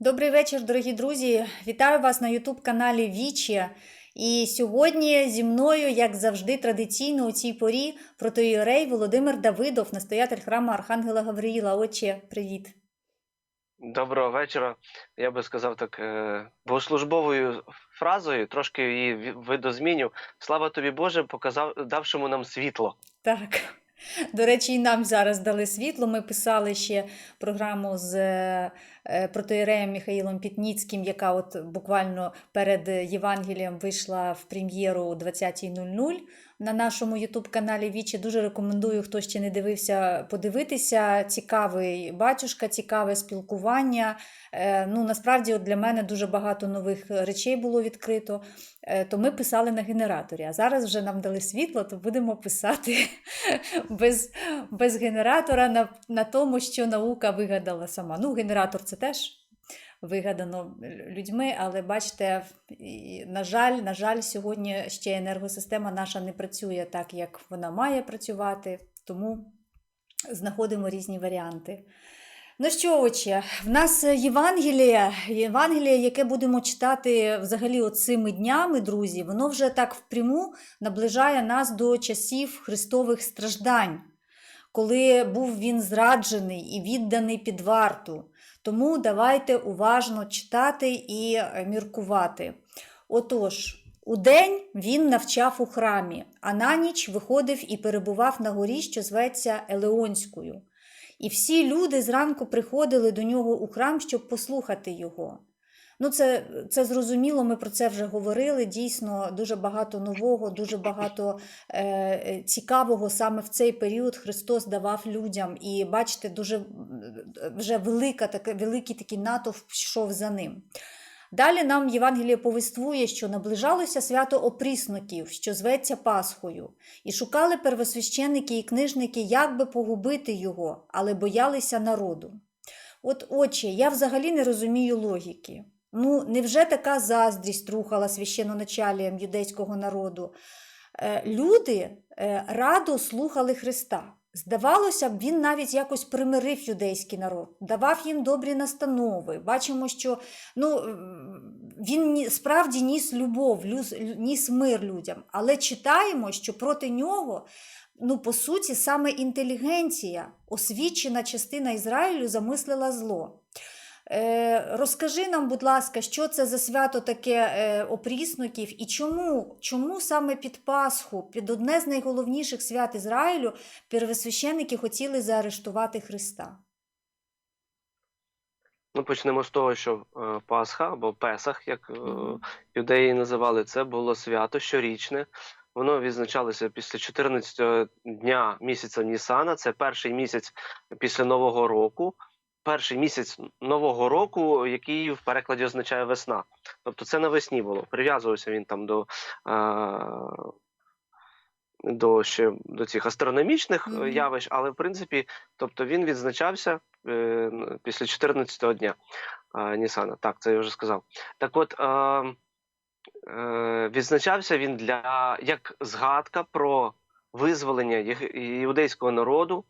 Добрий вечір, дорогі друзі. Вітаю вас на youtube каналі Вічі. І сьогодні зі мною, як завжди, традиційно у цій порі протоіерей Володимир Давидов, настоятель храму Архангела Гавриїла. Отче, привіт. Доброго вечора. Я би сказав так е, богослужбовою фразою, трошки її видозміню. Слава тобі Боже, показав давшому нам світло. Так. До речі, і нам зараз дали світло. Ми писали ще програму з е, Михаїлом Пітніцьким, яка от буквально перед Євангелієм вийшла в прем'єру о 20.00 на нашому ютуб-каналі Вічі. Дуже рекомендую, хто ще не дивився, подивитися. Цікавий батюшка, цікаве спілкування. Е, Ну, насправді, от для мене дуже багато нових речей було відкрито. Е, То ми писали на генераторі. А зараз вже нам дали світло, то будемо писати без, без генератора на, на тому, що наука вигадала сама. Ну, генератор це теж вигадано людьми, але бачите, на жаль, на жаль, сьогодні ще енергосистема наша не працює так, як вона має працювати, тому знаходимо різні варіанти. Ну що, отче, в нас Євангеліє, Євангеліє, яке будемо читати взагалі от цими днями, друзі, воно вже так впряму наближає нас до часів Христових страждань, коли був він зраджений і відданий під варту. Тому давайте уважно читати і е, міркувати. Отож, удень він навчав у храмі, а на ніч виходив і перебував на горі, що зветься Елеонською. І всі люди зранку приходили до нього у храм, щоб послухати його. Ну, це, це зрозуміло, ми про це вже говорили. Дійсно, дуже багато нового, дуже багато е, е, цікавого саме в цей період Христос давав людям. І бачите, дуже вже велика, така, великий такий натовп пішов за ним. Далі нам Євангеліє повествує, що наближалося свято опрісноків, що зветься Пасхою, і шукали первосвященники і книжники, як би погубити його, але боялися народу. От, отче, я взагалі не розумію логіки. Ну, невже така заздрість рухала священоначаліям юдейського народу? Е, люди е, радо слухали Христа. Здавалося б, він навіть якось примирив юдейський народ, давав їм добрі настанови. Бачимо, що ну, він справді ніс любов, ніс мир людям. Але читаємо, що проти нього, ну, по суті, саме інтелігенція, освічена частина Ізраїлю, замислила зло. Е, розкажи нам, будь ласка, що це за свято таке е, опрісноків і чому, чому саме під Пасху, під одне з найголовніших свят Ізраїлю, первосвященники хотіли заарештувати Христа? Ну, почнемо з того, що е, Пасха або Песах, як юдеї називали, це було свято щорічне. Воно відзначалося після 14-го дня місяця Нісана. Це перший місяць після Нового року. Перший місяць нового року, який в перекладі означає весна. Тобто це навесні було. Прив'язувався він там до, е, до, ще, до цих астрономічних е, Мгм. явищ, але в принципі, тобто він відзначався е, після 14-го дня е, Нісана. Так, це я вже сказав. Так от. Е, е, відзначався він для як згадка про визволення іудейського народу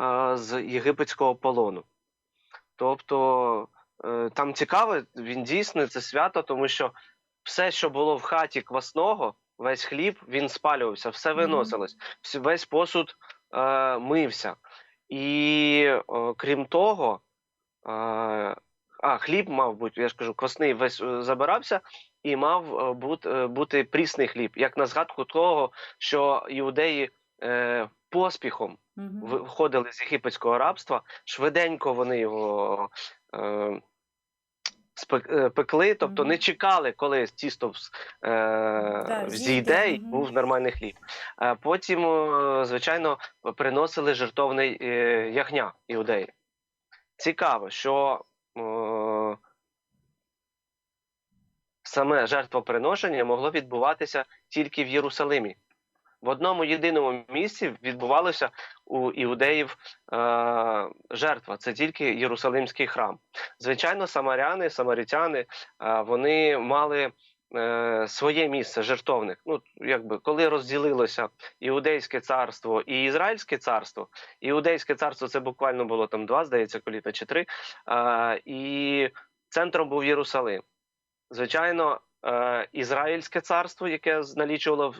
е, з єгипетського полону. Тобто е, там цікаво, він дійсно це свято, тому що все, що було в хаті квасного, весь хліб, він спалювався, все виносилось, весь посуд е, мився. І е, крім того, е, а хліб мав бути, я ж кажу, квасний весь е, забирався, і мав е, бути, бути прісний хліб, як на згадку того, що іудеї е, поспіхом Мгм. виходили з єгипетського рабства, швиденько вони його е, е, пекли, тобто Мгм. не чекали, коли тісто е, Да, зійде зійде, і мгм. був нормальний хліб. Е, потім, звичайно, приносили жертовний е, ягня іудеї. Цікаво, що е, саме жертвоприношення могло відбуватися тільки в Єрусалимі. В одному єдиному місці відбувалося у іудеїв е, жертва. Це тільки Єрусалимський храм. Звичайно, самаряни, самаритяни е, вони мали е, своє місце жертовник. Ну, якби коли розділилося іудейське царство і ізраїльське царство, іудейське царство це буквально було там два, здається, коліта чи три. Е, і центром був Єрусалим. Звичайно, е, Ізраїльське царство, яке налічувало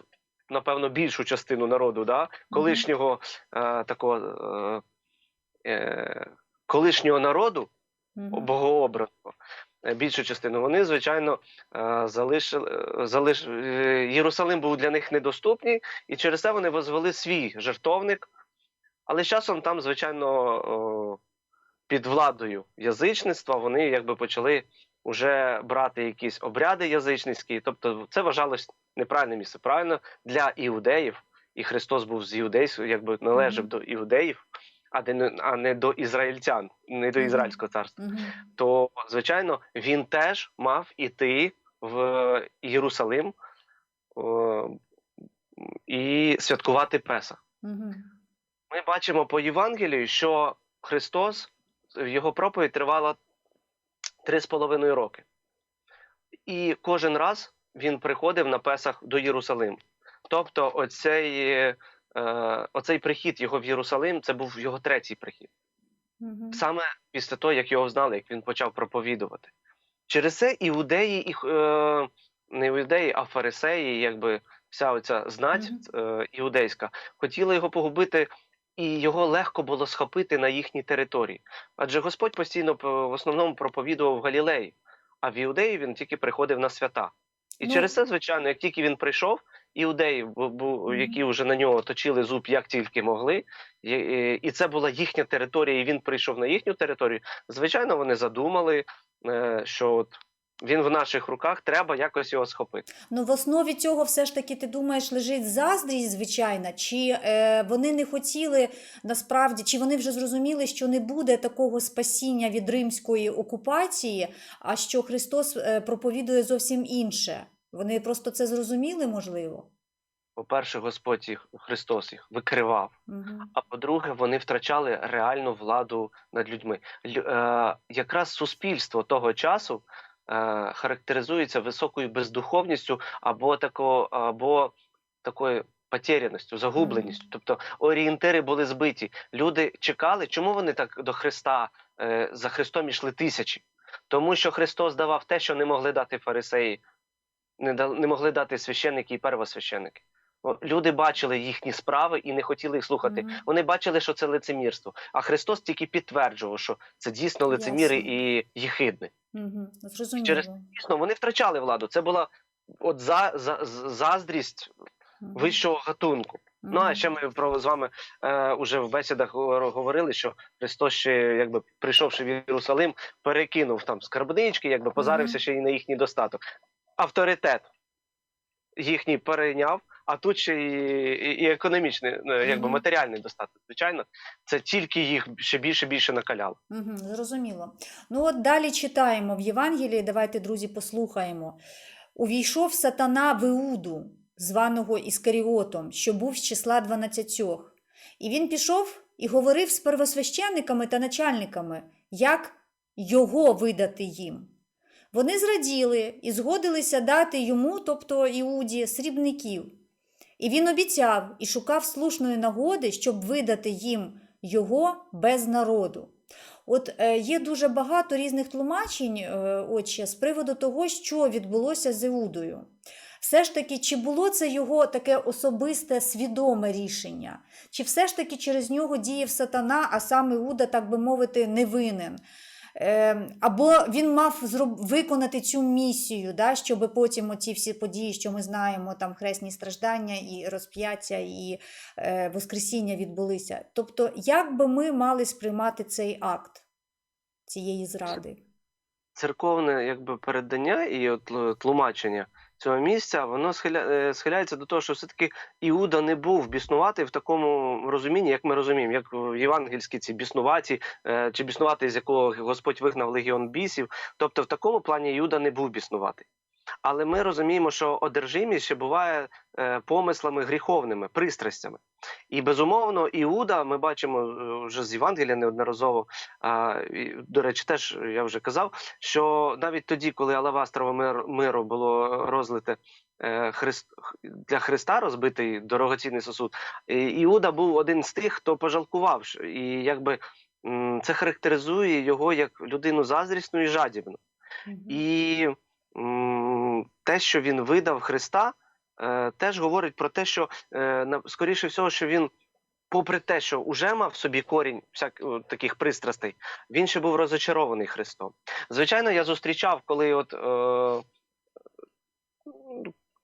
напевно більшу частину народу, да? колишнього е, такого е, е, колишнього народу, Мгм. богообраного, е, більшу частину, вони, звичайно, е, залишили, залиш... Єрусалим був для них недоступний, і через це вони возвели свій жертовник. Але з часом там, звичайно, під владою язичництва вони якби почали вже брати якісь обряди язичницькі. Тобто це вважалось неправильне місце. Правильно для іудеїв, і Христос був з іудейського, якби належав Мгм. до іудеїв, а не, а не до ізраїльтян, не до ізраїльського царства Мгм. то звичайно він теж мав іти в Єрусалим о, і святкувати Песах. Мгм. Ми бачимо по Євангелію, що Христос в його проповідь тривала три з половиною роки. І кожен раз він приходив на Песах до Єрусалиму. Тобто, оцей, е, оцей прихід його в Єрусалим це був його третій прихід. Мгм. саме після того, як його знали, як він почав проповідувати. Через це іудеї, і, е, не іудеї, а фарисеї, якби вся оця знать е, іудейська, хотіли його погубити, і його легко було схопити на їхній території. Адже Господь постійно в основному проповідував в Галілеї, а в іудеї він тільки приходив на свята. І Ну- через це, звичайно, як тільки він прийшов, іудеї, які вже на нього точили зуб як тільки могли, і це була їхня територія, і він прийшов на їхню територію. Звичайно, вони задумали, е, що от він в наших руках, треба якось його схопити. Ну, в основі цього все ж таки, ти думаєш, лежить заздрість, звичайна, чи е, вони не хотіли насправді, чи вони вже зрозуміли, що не буде такого спасіння від римської окупації, а що Христос е, проповідує зовсім інше. Вони просто це зрозуміли, можливо. По-перше, Господь їх, Христос їх викривав. Угу. А по-друге, вони втрачали реальну владу над людьми. Лю- е, якраз суспільство того часу характеризується високою бездуховністю або тако, або такою потеряністю, загубленістю. Тобто орієнтири були збиті. Люди чекали, чому вони так до Христа е, за Христом йшли тисячі? Тому що Христос давав те, що не могли дати фарисеї, не, могли дати священники і первосвященики. Люди бачили їхні справи і не хотіли їх слухати. Мгм. Вони бачили, що це лицемірство. А Христос тільки підтверджував, що це дійсно лицеміри Ясно. і їхидни. Угу. Зрозуміло. Через- Дійсно, вони втрачали владу. Це була от за, за, з- заздрість Мгм. вищого гатунку. Ну а ще ми про з вами е, уже в бесідах говорили, що Христос ще, якби прийшовши в Єрусалим, перекинув там скарбнички, якби позарився Мгм. ще й на їхній достаток. Авторитет їхній перейняв, а тут ще і, і, і економічний, е, якби матеріальний достаток. Звичайно, це тільки їх ще більше більше накаляло. Угу, зрозуміло. Ну от далі читаємо в Євангелії, давайте, друзі, послухаємо. Увійшов сатана в Іуду, званого Іскаріотом, що був з числа дванадцятьох. І він пішов і говорив з первосвященниками та начальниками, як його видати їм. Вони зраділи і згодилися дати йому, тобто Іуді, срібників. І він обіцяв і шукав слушної нагоди, щоб видати їм його без народу. От е, є дуже багато різних тлумачень, е, отче, з приводу того, що відбулося з Іудою. Все ж таки, чи було це його таке особисте свідоме рішення, чи все ж таки через нього діяв сатана, а сам Іуда, так би мовити, не винен? Е, або він мав виконати цю місію, да, щоб потім оці всі події, що ми знаємо, там хресні страждання і розп'яття, і е, Воскресіння відбулися. Тобто, як би ми мали сприймати цей акт цієї зради? Церковне якби передання і от тлумачення цього місця, воно схиля, е, схиляється до того, що все-таки Іуда не був біснуватий в такому розумінні, як ми розуміємо, як в євангельські ці біснуваті, е, чи біснуватий, з якого Господь вигнав легіон бісів. Тобто, в такому плані Іуда не був біснуватий. Але ми розуміємо, що одержимість ще буває е, помислами гріховними, пристрастями. І безумовно, Іуда, ми бачимо е, вже з Євангелія неодноразово. А, і, до речі, теж я вже казав, що навіть тоді, коли Алавастрове мир, миру було розлите е, Христ, для Христа розбитий дорогоцінний сосуд, і, Іуда був один з тих, хто пожалкував. І якби це характеризує його як людину заздрісну і жадібну. Мгм. І м, те, що він видав Христа, е, теж говорить про те, що е, скоріше всього, що він, попри те, що уже мав в собі корінь всяк, таких пристрастей, він ще був розочарований Христом. Звичайно, я зустрічав, коли от. Е,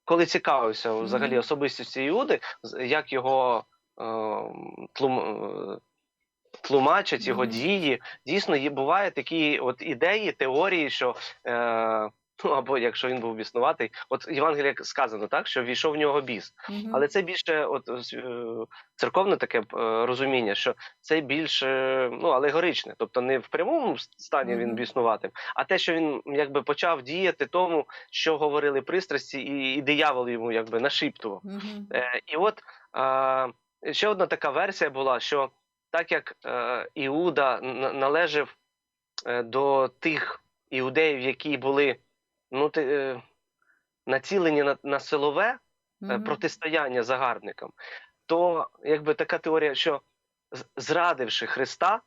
коли цікавився взагалі особистістю Іуди, як його е, тлум, тлумачать його дії. Дійсно, є бувають такі от ідеї, теорії, що е, ну або якщо він був біснуватий, от в Євангелії сказано так, що війшов в нього біс. Мгм. Але це більше от е, церковне таке е, розуміння, що це більш е, ну алегоричне, тобто не в прямому стані він Мгм. біснуватим, а те, що він якби почав діяти тому, що говорили пристрасті, і, і диявол йому якби нашіптував. Мгм. Е, і от е, ще одна така версія була, що так як е, Іуда належав е, до тих іудеїв, які були ну, ти, е, націлені на, на силове mm -hmm. протистояння загарбникам, то якби така теорія, що зрадивши Христа,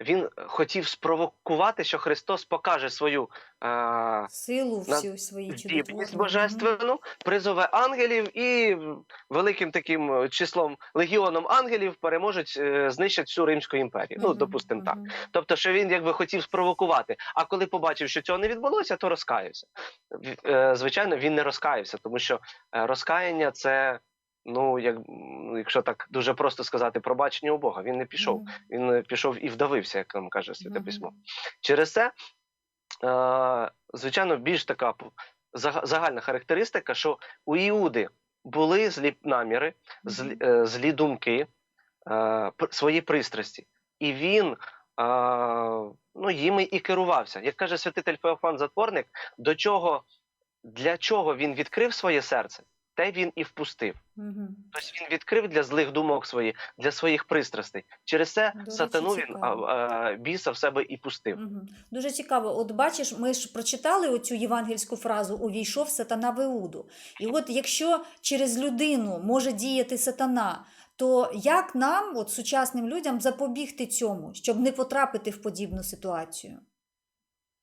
він хотів спровокувати, що Христос покаже свою е, Силу на- всю свої здібність божественну, призове ангелів і великим таким е, числом легіоном ангелів переможуть, е, знищать всю Римську імперію. Ну, Мгм. допустимо так. Тобто, що він якби хотів спровокувати. А коли побачив, що цього не відбулося, то розкаявся. Е, Звичайно, він не розкаявся, тому що е, розкаяння це. Ну, як якщо так дуже просто сказати, пробачення у Бога. Він не пішов. Він е, пішов і вдавився, як нам каже Святе. Письмо. Через це, е, звичайно, більш така загальна характеристика, що у Іуди були злі наміри, злі, е, злі думки, е, свої пристрасті, і він е, ну, їми і керувався. Як каже святитель Феофан Затворник, до чого, для чого він відкрив своє серце, те він і впустив. Мгм. Тобто він відкрив для злих думок свої, для своїх пристрастей. Через це речі, сатану він а, а, біса в себе і пустив. Мгм. Дуже цікаво. От бачиш, ми ж прочитали оцю євангельську фразу Увійшов сатана в Іуду. І от якщо через людину може діяти сатана, то як нам, от сучасним людям, запобігти цьому, щоб не потрапити в подібну ситуацію?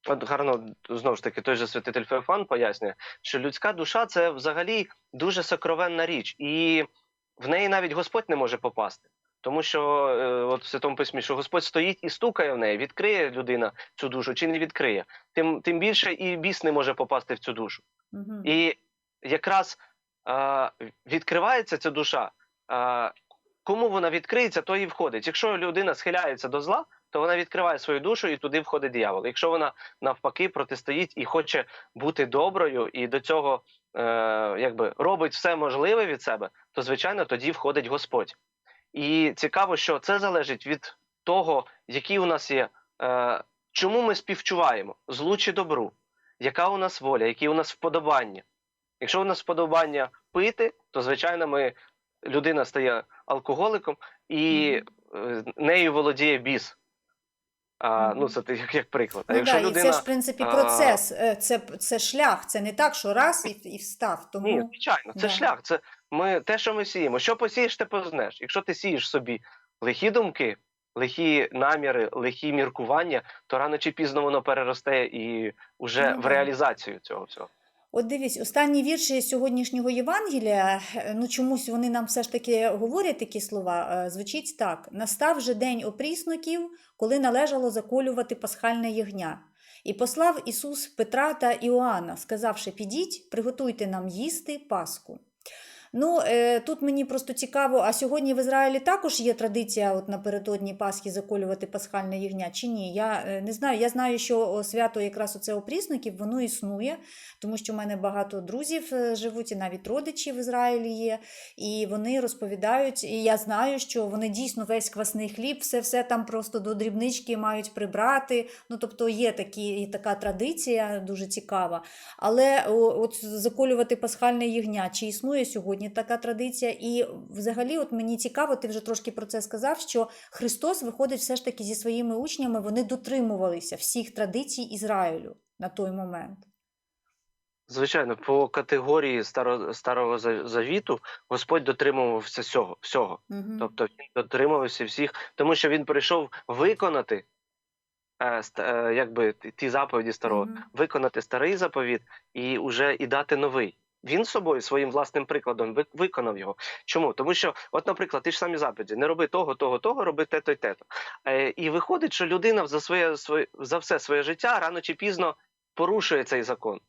От гарно знову ж таки той же святитель Феофан пояснює, що людська душа це взагалі дуже сокровенна річ, і в неї навіть Господь не може попасти. Тому що е, от в святому письмі, що Господь стоїть і стукає в неї, відкриє людина цю душу чи не відкриє, тим, тим більше і біс не може попасти в цю душу. Мгм. І якраз е, відкривається ця душа. Е, кому вона відкриється, то і входить. Якщо людина схиляється до зла, то вона відкриває свою душу і туди входить диявол. Якщо вона навпаки протистоїть і хоче бути доброю, і до цього е, якби робить все можливе від себе, то звичайно тоді входить Господь. І цікаво, що це залежить від того, які у нас є, е, чому ми співчуваємо злу чи добру, яка у нас воля, які у нас вподобання. Якщо у нас вподобання пити, то звичайно ми людина стає алкоголиком і е, нею володіє біс. А, Ну, це як, як приклад. А Ну, якщо да, людина. І це ж, в принципі, процес, е, це, це шлях, це не так, що раз і, і встав. Тому... Ні, звичайно, це да. шлях. Це ми те, що ми сіємо. Що посієш, ти познеш. Якщо ти сієш собі лихі думки, лихі наміри, лихі міркування, то рано чи пізно воно переросте і вже Ну, в реалізацію цього всього. От дивись, останні вірші сьогоднішнього Євангелія, е, ну чомусь вони нам все ж таки говорять такі слова. е, Звучить так: настав же день опрісноків, коли належало заколювати пасхальне ягня. І послав Ісус Петра та Іоанна, сказавши: Підіть, приготуйте нам їсти Пасху. Ну, е, тут мені просто цікаво, а сьогодні в Ізраїлі також є традиція от напередодні Пасхи заколювати пасхальне ягня чи ні? Я е, не знаю. Я знаю, що свято якраз оце опрісників, воно існує, тому що в мене багато друзів е, живуть, і навіть родичі в Ізраїлі є. І вони розповідають, і я знаю, що вони дійсно весь квасний хліб, все все там просто до дрібнички мають прибрати. Ну, тобто є такі, і така традиція дуже цікава. Але от заколювати пасхальне ягня, чи існує сьогодні така традиція? І взагалі, от мені цікаво, ти вже трошки про це сказав, що Христос виходить все ж таки зі своїми учнями, вони дотримувалися всіх традицій Ізраїлю на той момент. Звичайно, по категорії старо, старого завіту Господь дотримувався всього. всього. Угу. Тобто він дотримувався всіх, тому що він прийшов виконати е, е, якби ті- заповіді старого, Мгм. виконати старий заповіт і уже і дати новий. Він собою своїм власним прикладом виконав його. Чому? Тому що, от, наприклад, ті ж самі заповіді, не роби того, того, того, роби те-то й те-то. Е, і виходить, що людина за своє, своє за все своє життя рано чи пізно порушує цей закон.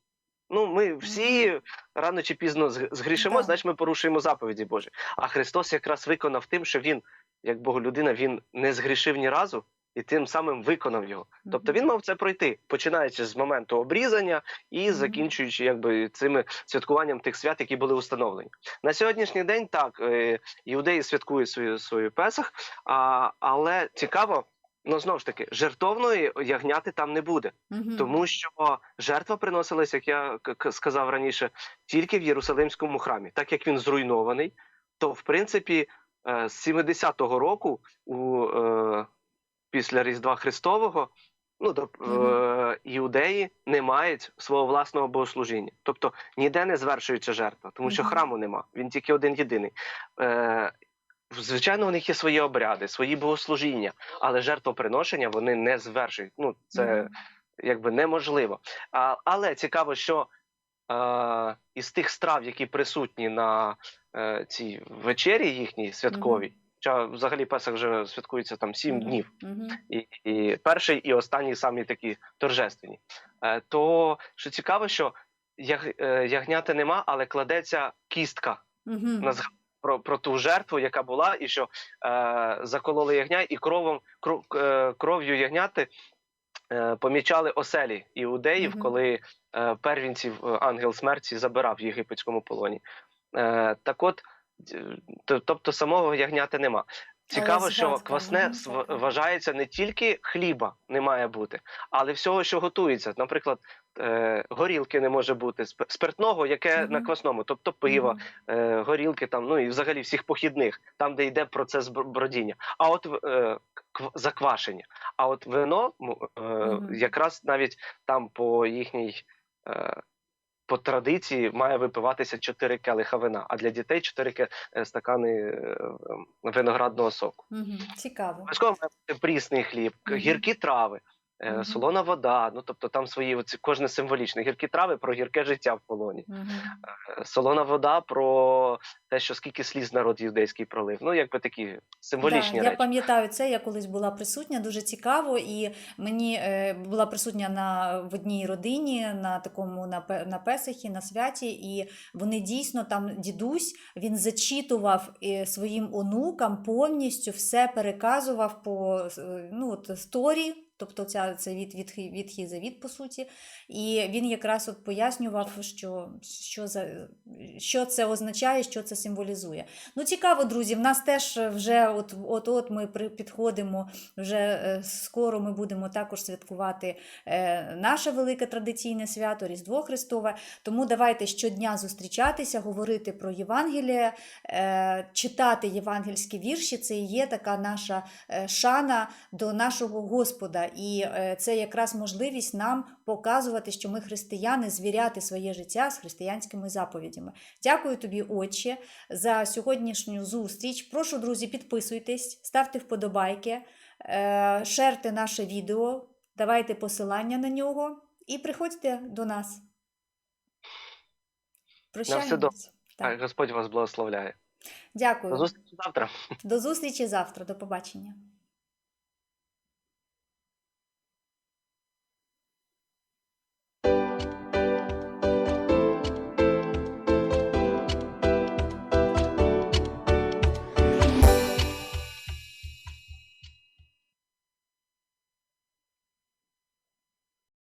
Ну, ми всі рано чи пізно згрішимо, Так. значить ми порушуємо заповіді Божі. А Христос якраз виконав тим, що він, як Боголюдина, він не згрішив ні разу і тим самим виконав його. Тобто він мав це пройти, починаючи з моменту обрізання і закінчуючи якби цими святкуванням тих свят, які були установлені. На сьогоднішній день так е, іудеї святкують свою свою Песах, а, але цікаво. Ну знову ж таки, жертовної ягняти там не буде, Мгм. тому що жертва приносилась, як я сказав раніше, тільки в Єрусалимському храмі. Так як він зруйнований, то в принципі е, з 70-го року у е, після Різдва Христового ну, до, е, іудеї не мають свого власного богослужіння. Тобто ніде не звершується жертва, тому що храму нема, він тільки один єдиний. Е, Звичайно, у них є свої обряди, свої богослужіння, але жертвоприношення вони не звершують. Ну, це якби неможливо. А, але цікаво, що е, із тих страв, які присутні на е, цій вечері їхній святковій, хоча взагалі Песах вже святкується там сім Мгм. днів Мгм. і, і перший, і останній самі такі торжественні. Е, то що цікаво, що яг, е, ягняти нема, але кладеться кістка Мгм. на згадку про, про ту жертву, яка була, і що е, закололи ягня, і кровом кров, е, кров'ю ягняти. е, Помічали оселі іудеїв, Мгм. коли е, первінців е, ангел смерті забирав в єгипетському полоні. Е, так от, тобто самого ягняти нема. Цікаво, що квасне вважається не тільки хліба не має бути, але всього, що готується. Наприклад, е, горілки не може бути, спиртного, яке Мгм. на квасному, тобто пиво, Мгм. е, горілки, там, ну і взагалі всіх похідних, там, де йде процес бродіння. А от е, заквашення. А от вино е, Мгм. якраз навіть там по їхній. Е, по традиції має випиватися 4 келиха вина, а для дітей 4 ке- е, стакани е, виноградного соку. Угу, Цікаво. Обов'язково має бути прісний хліб, угу. Гіркі трави, е, Мгм. солона вода. Ну тобто там свої оці, кожне символічне. Гіркі трави про гірке життя в полоні. Мгм. Е, Солона вода про те, що скільки сліз народ юдейський пролив. Ну, якби такі символічні Да, я пам'ятаю це, я колись була присутня, дуже цікаво, і мені е, була присутня на в одній родині на такому на, на Песахі, на святі, і вони дійсно там дідусь він зачитував е, своїм онукам повністю все переказував по е, ну, от, сторі. Тобто ця, це від, від, відхід завіт, по суті. І він якраз от пояснював, що, що, за, що це означає, що це символізує. Ну, цікаво, друзі. В нас теж вже от от, от ми підходимо. Вже е, скоро ми будемо також святкувати е, наше велике традиційне свято Різдво Христове. Тому давайте щодня зустрічатися, говорити про Євангеліє, е, читати євангельські вірші. Це і є така наша шана до нашого Господа. І е, це якраз можливість нам показувати, що ми християни, звіряти своє життя з християнськими заповідями. Дякую тобі, Отче, за сьогоднішню зустріч. Прошу, друзі, підписуйтесь, ставте вподобайки, е, шерте наше відео, давайте посилання на нього і приходьте до нас. Прощаємось. добре. Так. Господь вас благословляє. Дякую. До зустрічі завтра. До зустрічі завтра. До побачення.